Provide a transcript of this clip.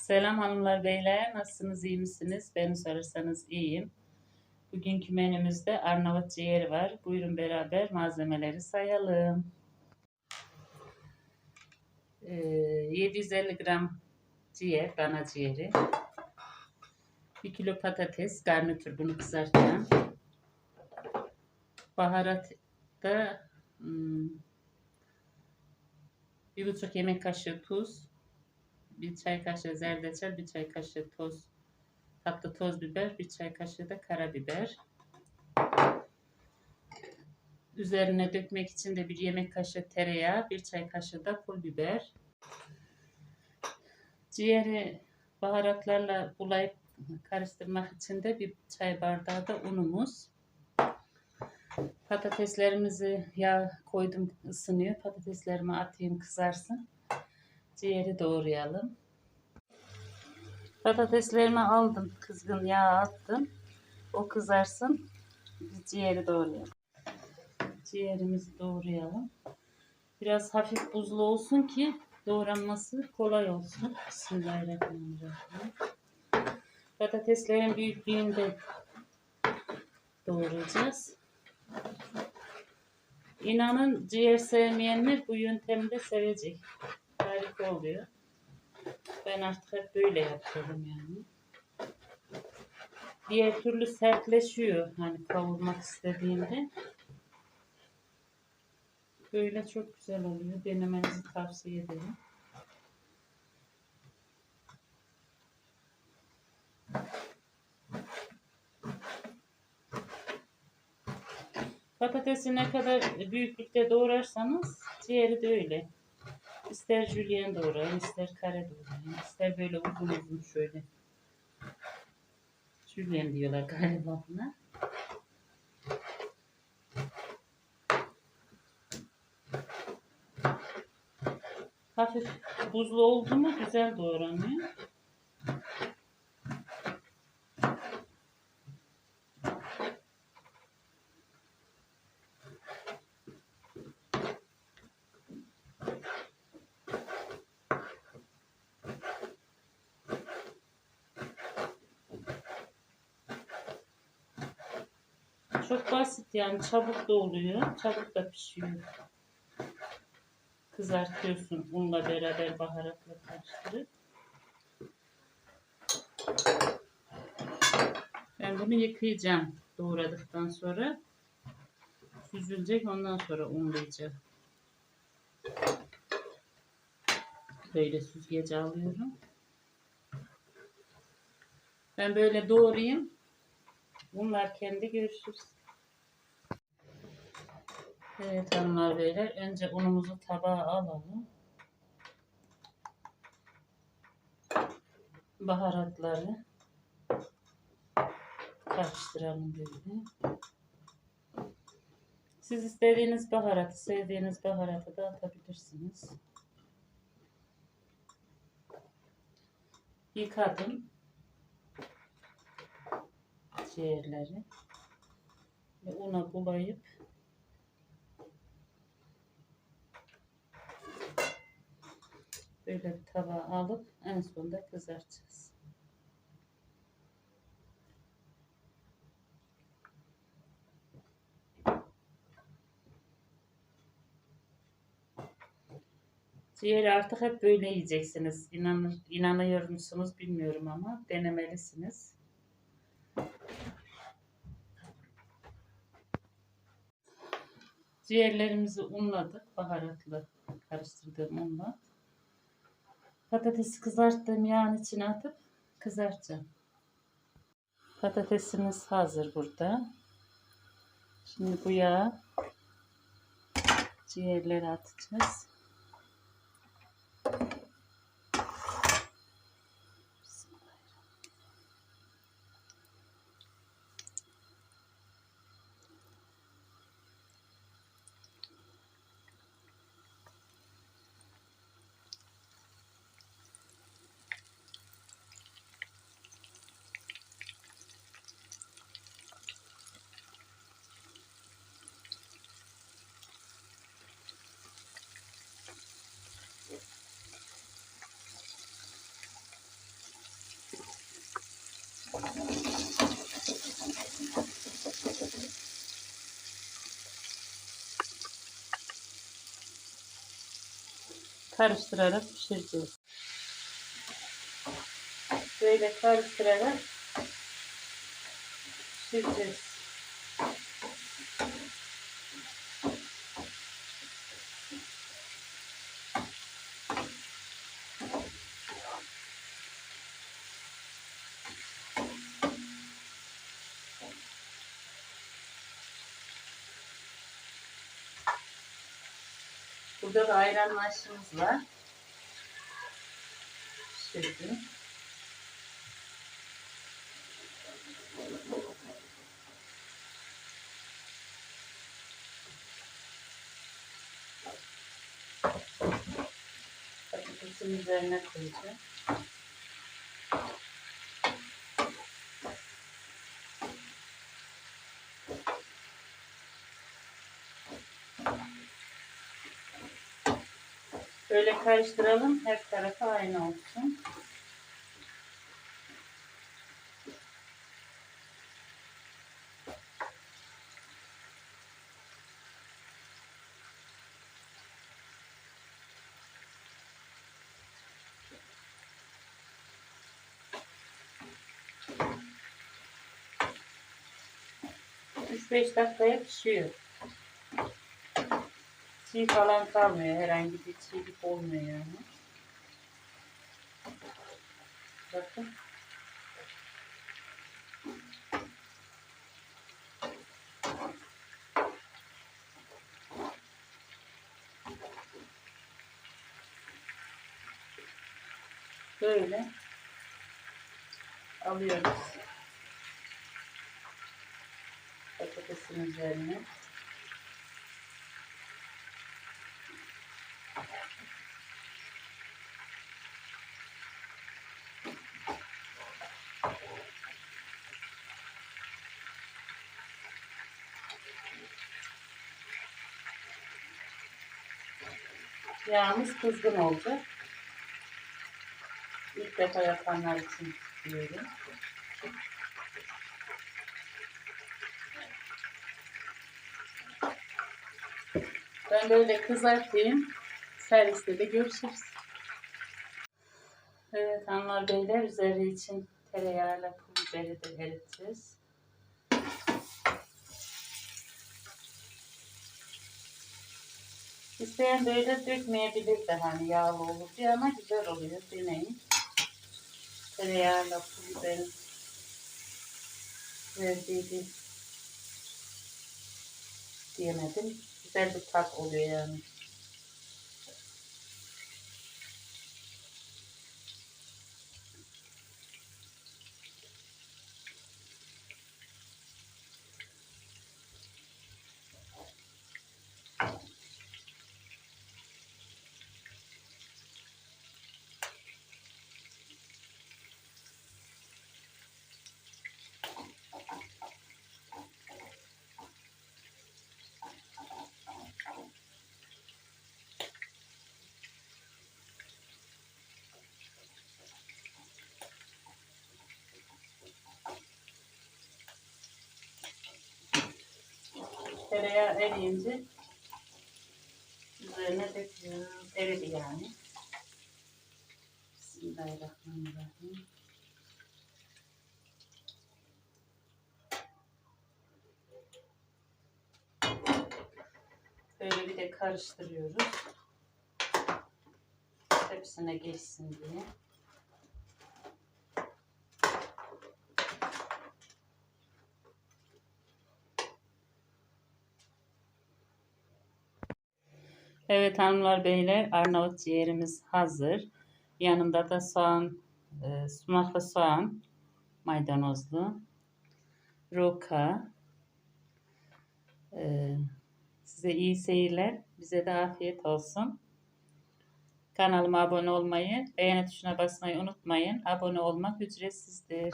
Selam hanımlar beyler. Nasılsınız? iyi misiniz? Beni sorarsanız iyiyim. Bugünkü menümüzde Arnavut ciğeri var. Buyurun beraber malzemeleri sayalım. Ee, 750 gram ciğer, dana ciğeri. 1 kilo patates, garnitür bunu kızartacağım. Baharat da hmm, bir buçuk yemek kaşığı tuz, bir çay kaşığı zerdeçal, bir çay kaşığı toz, tatlı toz biber, bir çay kaşığı da karabiber. Üzerine dökmek için de bir yemek kaşığı tereyağı, bir çay kaşığı da pul biber. Ciğeri baharatlarla bulayıp karıştırmak için de bir çay bardağı da unumuz. Patateslerimizi yağ koydum ısınıyor. Patateslerimi atayım kızarsın. Ciğeri doğrayalım. Patateslerimi aldım. Kızgın yağ attım. O kızarsın. Ciğeri doğrayalım. Ciğerimizi doğrayalım. Biraz hafif buzlu olsun ki doğranması kolay olsun. Bismillahirrahmanirrahim. Patateslerin büyüklüğünde doğrayacağız. İnanın ciğer sevmeyenler bu yöntemi de sevecek. Harika oluyor. Ben artık hep böyle yapıyorum yani. Diğer türlü sertleşiyor hani kavurmak istediğinde. Böyle çok güzel oluyor. Denemenizi tavsiye ederim. Patatesi ne kadar büyüklükte doğrarsanız ciğeri de öyle. İster jülyen doğrayın, ister kare doğrayın, ister böyle uzun uzun şöyle. Jülyen diyorlar galiba buna. Hafif buzlu oldu mu güzel doğranıyor. Çok basit yani çabuk da oluyor. Çabuk da pişiyor. Kızartıyorsun unla beraber baharatla karıştırıp. Ben bunu yıkayacağım doğradıktan sonra. Süzülecek ondan sonra unlayacağım. Böyle süzgece alıyorum. Ben böyle doğrayayım. Bunlar kendi görüşürüz. Evet hanımlar beyler. Önce unumuzu tabağa alalım. Baharatları karıştıralım böyle. Siz istediğiniz baharatı, sevdiğiniz baharatı da atabilirsiniz. Yıkadım ciğerleri ve una bulayıp böyle bir tabağa alıp en sonunda kızartacağız. Ciğeri artık hep böyle yiyeceksiniz. İnanır, inanıyor musunuz bilmiyorum ama denemelisiniz. Ciğerlerimizi unladık. Baharatlı karıştırdığım unla. Patatesi kızarttığım yağın içine atıp kızartacağım. Patatesimiz hazır burada. Şimdi bu yağı ciğerlere atacağız. Karıştırarak pişireceğiz. Böyle karıştırarak pişireceğiz. Burada da ayran maşımız var. Pişirdim. Patatesin üzerine koyacağım. Böyle karıştıralım. Her tarafı aynı olsun. Üç beş dakikaya pişiyor. Çiğ falan kalmıyor. Herhangi bir çiğlik olmuyor yani. Bakın. Böyle alıyoruz. Patatesin üzerine. Yağımız kızgın olacak. İlk defa yapanlar için diyorum. Ben böyle kızartayım. Serviste de görüşürüz. Evet hanımlar beyler üzeri için tereyağıyla pul biberi de eriteceğiz. İsteyen böyle dökmeyebilir de hani yağlı olur diye ama güzel oluyor. Deneyin. Tereyağıyla pul biberin verdiği bir diyemedim. Güzel bir tat oluyor yani. Tereyağı eriyince üzerine döküyoruz. Eridi yani. Bismillahirrahmanirrahim. Böyle bir de karıştırıyoruz. Hepsine geçsin diye. Evet hanımlar beyler Arnavut ciğerimiz hazır. Yanında da soğan, e, sumaklı soğan, maydanozlu, roka. E, size iyi seyirler. Bize de afiyet olsun. Kanalıma abone olmayı, beğeni tuşuna basmayı unutmayın. Abone olmak ücretsizdir.